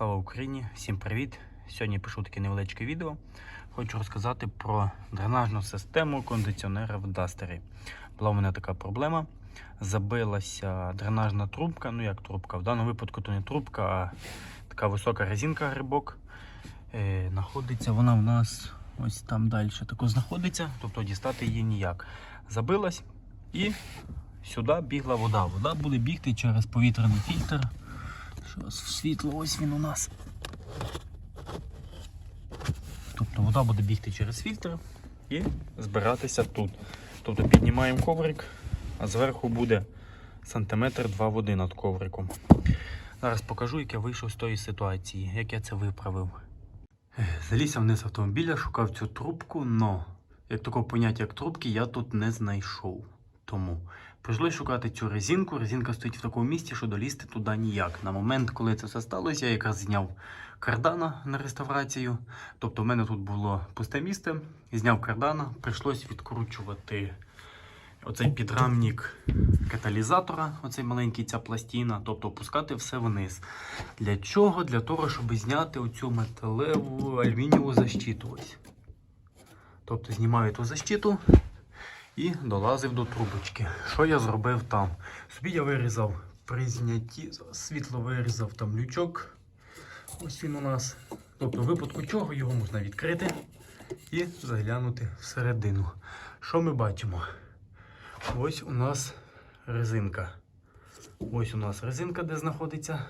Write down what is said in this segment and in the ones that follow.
Слава Україні! Всім привіт! Сьогодні пишу таке невеличке відео. Хочу розказати про дренажну систему кондиціонера в Дастері. Була у мене така проблема. Забилася дренажна трубка. Ну як трубка? В даному випадку то не трубка, а така висока резинка грибок. Е, знаходиться вона в нас ось там далі. Тако знаходиться, тобто дістати її ніяк. Забилась і сюди бігла вода. Вода буде бігти через повітряний фільтр. Що світло, ось він у нас. Тобто вода буде бігти через фільтр і збиратися тут. Тобто піднімаємо коврик, а зверху буде сантиметр два води над ковриком. Зараз покажу, як я вийшов з тої ситуації, як я це виправив. Залізся вниз автомобіля, шукав цю трубку, но як такого поняття, як трубки, я тут не знайшов. Тому прийшлося шукати цю резинку. Резинка стоїть в такому місці, що долізти туди ніяк. На момент, коли це все сталося, я якраз зняв кардана на реставрацію. Тобто в мене тут було пусте місце, зняв кардана, прийшлося відкручувати оцей підрамник каталізатора, оцей маленький ця пластина, тобто опускати все вниз. Для чого? Для того, щоб зняти оцю металеву алюмінієву защиту. Ось. Тобто знімаю ту защиту і долазив до трубочки. Що я зробив там? Собі я вирізав при знятті, світло вирізав там лючок. Ось він у нас. Тобто, в випадку чого його можна відкрити і заглянути всередину. Що ми бачимо? Ось у нас резинка. Ось у нас резинка, де знаходиться.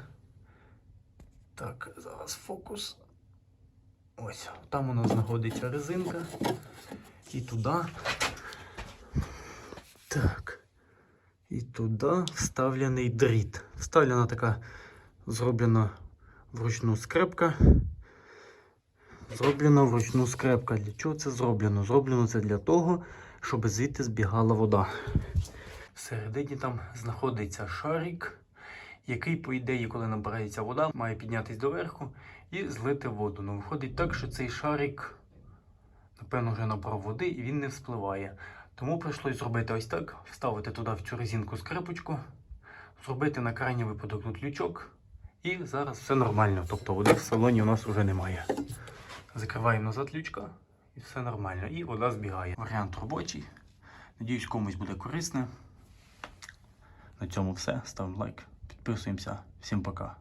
Так, зараз фокус. Ось, там у нас знаходиться резинка. І туди. Так. І туди вставлений дріт. Вставлена така зроблена вручну скрепка. Зроблена вручну скрепка. Для чого це зроблено? Зроблено це для того, щоб звідти збігала вода. Всередині там знаходиться шарик, який, по ідеї, коли набирається вода, має піднятися доверху і злити воду. Ну, виходить так, що цей шарик, напевно, вже набрав води і він не вспливає. Тому прийшлось зробити ось так: вставити туди в цю резинку скрипочку, зробити на крайній випадок тут лючок, і зараз все нормально. Тобто води в салоні у нас вже немає. Закриваємо назад лючка і все нормально. І вода збігає. Варіант робочий. Надіюсь, комусь буде корисне. На цьому все. Ставимо лайк, підписуємося. Всім пока.